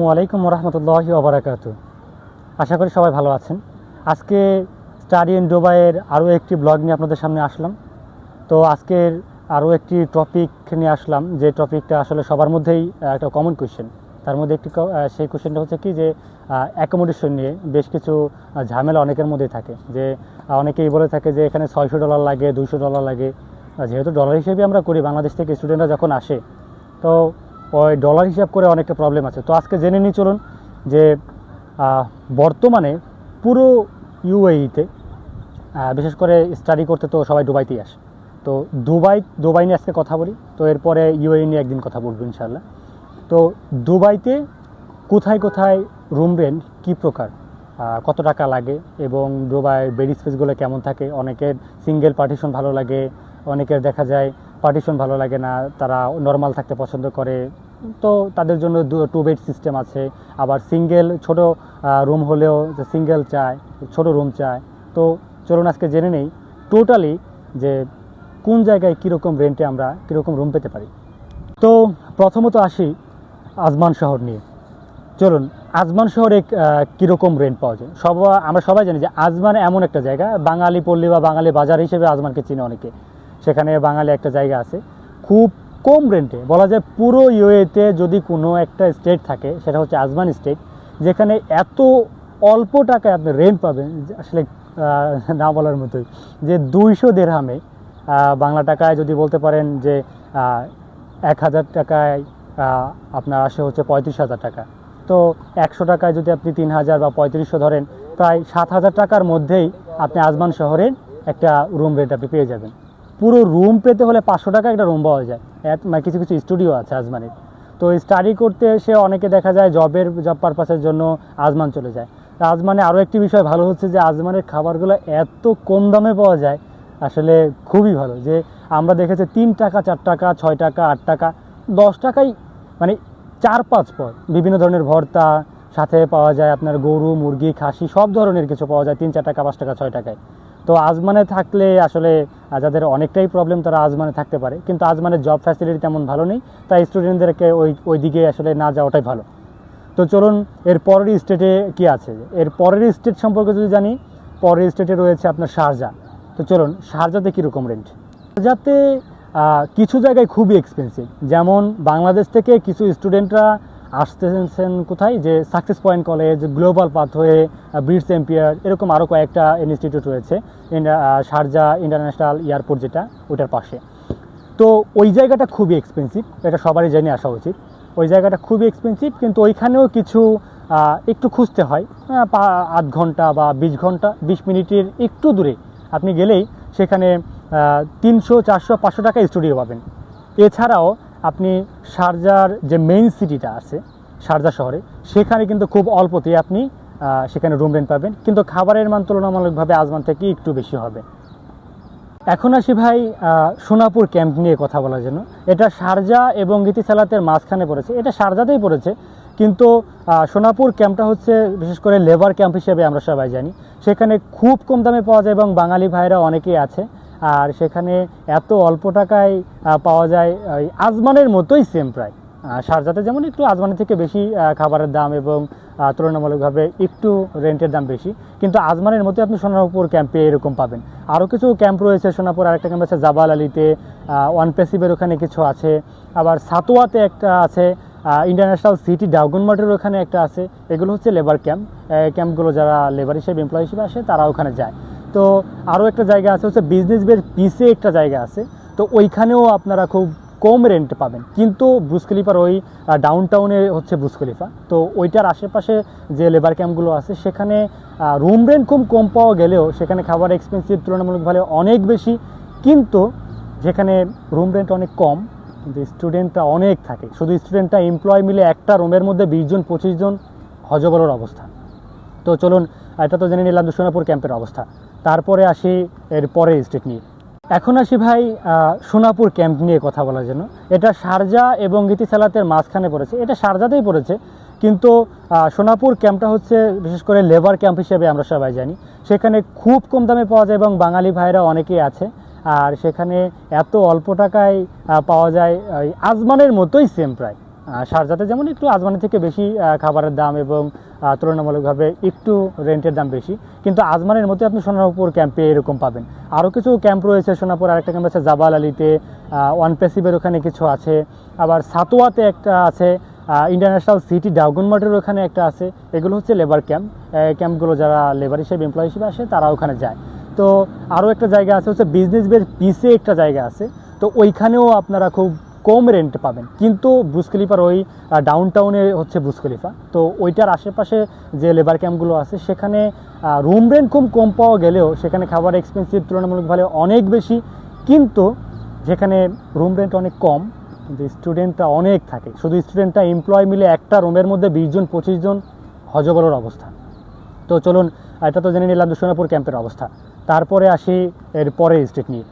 আসসালামু আলাইকুম রহমতুল্লাহ ওবরাকাত আশা করি সবাই ভালো আছেন। আজকে স্টাডি ইন দুবাইয়ের আরও একটি ব্লগ নিয়ে আপনাদের সামনে আসলাম। তো আজকের আরও একটি টপিক নিয়ে আসলাম, যে টপিকটা আসলে সবার মধ্যেই একটা কমন কোয়েশ্চেন তার মধ্যে একটি সেই কোয়েশ্চেনটা হচ্ছে কি যে অ্যাকোমোডেশন নিয়ে বেশ কিছু ঝামেলা অনেকের মধ্যেই থাকে। যে অনেকেই বলে থাকে যে, এখানে ছয়শো ডলার লাগে দুশো ডলার লাগে। যেহেতু ডলার হিসেবে আমরা করি, বাংলাদেশ থেকে স্টুডেন্টরা যখন আসে, তো ওই ডলার হিসাব করে অনেকটা প্রবলেম আছে। তো আজকে জেনে নিই, চলুন, যে বর্তমানে পুরো ইউএইতে বিশেষ করে স্টাডি করতে তো সবাই দুবাইতেই আসে। তো দুবাই দুবাই নিয়ে আজকে কথা বলি, তো এরপরে ইউএই নিয়ে একদিন কথা বলব ইনশাল্লাহ তো দুবাইতে কোথায় কোথায় রুম রেন্ট কী প্রকার? কত টাকা লাগে এবং দুবাই বেড স্পেসগুলো কেমন থাকে? অনেকের সিঙ্গেল পার্টিশন ভালো লাগে, অনেকের দেখা যায় পার্টিশন ভালো লাগে না, তারা নর্মাল থাকতে পছন্দ করে। তো তাদের জন্য টু বেড সিস্টেম আছে। আবার সিঙ্গেল ছোট রুম হলেও যে সিঙ্গেল চায়, ছোট রুম চায়। তো চলুন আজকে জেনে নেই টোটালি যে কোন জায়গায় কীরকম রেন্টে আমরা কীরকম রুম পেতে পারি। তো প্রথমত আসি আজমান শহর নিয়ে। চলুন, আজমান শহরে কীরকম রেন্ট পাওয়া যায়? সব, আমরা সবাই জানি যে আজমান এমন একটা জায়গা, বাঙালি পল্লী বা বাঙালি বাজার হিসেবে আজমানকে চিনে অনেকে। সেখানে বাঙালি একটা জায়গা আছে। খুব কম রেন্টে বলা যায় পুরো ইউএতে যদি কোনো একটা স্টেট থাকে, সেটা হচ্ছে আজমান স্টেট যেখানে এত অল্প টাকায় আপনি রেন্ট পাবেন, আসলে না বলার মতোই, যে দুইশো দেড়হামে বাংলা টাকায় যদি বলতে পারেন যে এক হাজার টাকায় আপনার আসে হচ্ছে পঁয়ত্রিশ হাজার টাকা। তো একশো টাকায় যদি আপনি তিন হাজার বা পঁয়ত্রিশশো ধরেন, প্রায় সাত হাজার টাকার মধ্যেই আপনি আজমান শহরের একটা রুম রেন্ট আপনি পেয়ে যাবেন। পুরো রুম পেতে হলে পাঁচশো টাকা একটা রুম পাওয়া যায়। মানে কিছু কিছু স্টুডিও আছে আজমানের। তো স্টাডি করতে এসে অনেকে দেখা যায় জবের জব পারপাসের জন্য আজমান চলে যায়। আজমানে আরও একটি বিষয় ভালো হচ্ছে যে আজমানের খাবারগুলো এত কম দামে পাওয়া যায়, আসলে খুবই ভালো। যে আমরা দেখেছি তিন টাকা, চার টাকা, ছয় টাকা, আট টাকা, দশ টাকাই মানে চার পাঁচ পদ। বিভিন্ন ধরনের ভর্তা, সাথে পাওয়া যায় আপনার গরু, মুরগি, খাসি, সব ধরনের কিছু পাওয়া যায়, তিন, চার টাকা, পাঁচ টাকা, ছয় টাকায়। তো আজমানে থাকলে আসলে যাদের অনেকটাই প্রবলেম তারা আজমানে থাকতে পারে। কিন্তু আজমানের জব ফ্যাসিলিটি তেমন ভালো নেই, তাই স্টুডেন্টদেরকে ওই ওই দিকে আসলে না যাওয়াটাই ভালো। তো চলুন, এর পরের স্টেটে কি আছে? এর পরের স্টেট সম্পর্কে যদি জানি, পরের স্টেটে রয়েছে আপনার শারজা। তো চলুন, শারজাতে কীরকম রেন্ট শারজাতে কিছু জায়গায় খুবই এক্সপেন্সিভ যেমন বাংলাদেশ থেকে কিছু স্টুডেন্টরা আসতেছেন কোথায়? যে success point college, global pathway breeds ampere, এরকম আরও কয়েকটা ইনস্টিটিউট রয়েছে শারজা ইন্টারন্যাশনাল এয়ারপোর্ট যেটা, ওটার পাশে। তো ওই জায়গাটা খুবই এক্সপেন্সিভ এটা সবারই জেনে আসা উচিত। ওই জায়গাটা খুবই এক্সপেন্সিভ কিন্তু ওইখানেও কিছু একটু খুঁজতে হয়। আধ ঘণ্টা বা বিশ ঘণ্টা, বিশ মিনিটের একটু দূরে। আপনি গেলেই সেখানে তিনশো, চারশো, পাঁচশো টাকা স্টুডিও পাবেন। এছাড়াও আপনি শারজার যে মেইন সিটিটা আছে, শারজা শহরে, সেখানে কিন্তু খুব অল্পতেই আপনি সেখানে রুম রেন্ট পাবেন। কিন্তু খাবারের মান তুলনামূলকভাবে আজমান থেকে একটু বেশি হবে। এখন আসি ভাই সোনাপুর ক্যাম্প নিয়ে কথা বলার জন্য। এটা শারজা এবং গীতিসালাতের মাঝখানে পড়েছে। এটা শারজাতেই পড়েছে, কিন্তু সোনাপুর ক্যাম্পটা হচ্ছে বিশেষ করে লেবার ক্যাম্প হিসেবে আমরা সবাই জানি। সেখানে খুব কম দামে পাওয়া যায় এবং বাঙালি ভাইরা অনেকেই আছে। আর সেখানে এত অল্প টাকায় পাওয়া যায় ওই আজমানের মতোই সেম প্রায় আহ, শারজাতে যেমন একটু আজমানের থেকে বেশি খাবারের দাম এবং তুলনামূলকভাবে একটু রেন্টের দাম বেশি। কিন্তু আজমানের মতো আপনি সোনাপুর ক্যাম্পে এরকম পাবেন। আরও কিছু ক্যাম্প রয়েছে সোনাপুর আরেকটা ক্যাম্প আছে জাবাল আলীতে ওয়ান পেসিভের ওখানে কিছু আছে। আবার সাতোয়াতে একটা আছে ইন্টারন্যাশনাল সিটি ডাউগনমার্টের ওখানে একটা আছে। এগুলো হচ্ছে লেবার ক্যাম্প ক্যাম্পগুলো যারা লেবার হিসেবে এমপ্লয় হিসেবে আসে তারা ওখানে যায়। তো আরও একটা জায়গা আছে, হচ্ছে বিজনেস বের পিসে একটা জায়গা আছে, তো ওইখানেও আপনারা খুব কম রেন্ট পাবেন। কিন্তু ব্রুজ খলিফার ওই ডাউন টাউনে হচ্ছে ব্রুজ খলিফা তো ওইটার আশেপাশে যে লেবার ক্যাম্পগুলো আছে, সেখানে রুম রেন্ট খুব কম পাওয়া গেলেও সেখানে খাবার এক্সপেন্সিভ তুলনামূলকভাবে অনেক বেশি। কিন্তু যেখানে রুম রেন্ট অনেক কম, কিন্তু স্টুডেন্টটা অনেক থাকে। শুধু স্টুডেন্টটা এমপ্লয় মিলে একটা রুমের মধ্যে বিশ জন, পঁচিশ জন হজবরর অবস্থা। তো চলুন এটা তো জেনে নিলাম যে সোনাপুর ক্যাম্পের অবস্থা। তারপরে আসি এর পরের স্টেট নিয়ে। এখন আসি ভাই সোনাপুর ক্যাম্প নিয়ে কথা বলার জন্য। এটা শারজা এবং গীতিসালাতের মাঝখানে পড়েছে। এটা শারজাতেই পড়েছে, কিন্তু সোনাপুর ক্যাম্পটা হচ্ছে বিশেষ করে লেবার ক্যাম্প হিসেবে আমরা সবাই জানি। সেখানে খুব কম দামে পাওয়া যায় এবং বাঙালি ভাইরা অনেকেই আছে। আর সেখানে এত অল্প টাকায় পাওয়া যায় আজমানের মতোই সেম প্রায়। শারজাতে যেমন একটু আজমানি থেকে বেশি খাবারের দাম এবং তুলনামূলকভাবে একটু রেন্টের দাম বেশি। কিন্তু আজমানের মধ্যে আপনি সোনারপুর ক্যাম্পে এরকম পাবেন। আরও কিছু ক্যাম্প রয়েছে সোনাপুর আরেকটা ক্যাম্প আছে জাবাল আলীতে ওয়ান পেসিভের ওখানে কিছু আছে। আবার সাতোয়াতে একটা আছে ইন্টারন্যাশনাল সিটি ডাউগুন মাঠের ওখানে একটা আছে। এগুলো হচ্ছে লেবার ক্যাম্প ক্যাম্পগুলো যারা লেবার হিসেবে এমপ্লয় হিসেবে আসে, তারা ওখানে যায়। তো আরও একটা জায়গা আছে, হচ্ছে বিজনেস বের পিসে একটা জায়গা আছে। তো ওইখানেও আপনারা খুব কম রেন্ট পাবেন। কিন্তু ব্রুসখলিফার ওই ডাউন টাউনে হচ্ছে ব্রুসখলিফা তো ওইটার আশেপাশে যে লেবার ক্যাম্পগুলো আছে, সেখানে রুম রেন্ট খুব কম পাওয়া গেলেও সেখানে খাবার এক্সপেন্সিভ তুলনামূলকভাবে অনেক বেশি। কিন্তু যেখানে রুম রেন্ট অনেক কম, কিন্তু স্টুডেন্টটা অনেক থাকে। শুধু স্টুডেন্টটা এমপ্লয় মিলে একটা রুমের মধ্যে বিশ জন, পঁচিশ জন হজবরর অবস্থা। তো চলুন এটা তো জেনে নিলাম যে সোনাপুর ক্যাম্পের অবস্থা। তারপরে আসি এর পরের স্টেট নিয়ে।